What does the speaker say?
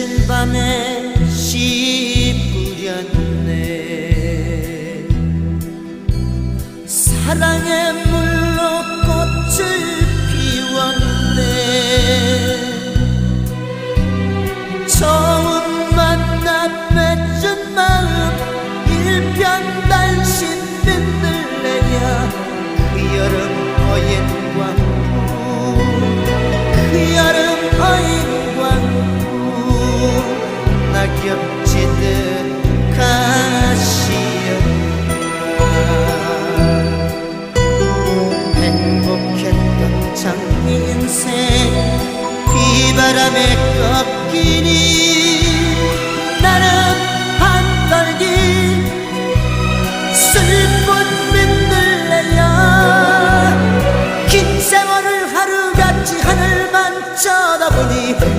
지친 밤에 씨 뿌렸네. 사랑의 물 바람에 꺾이니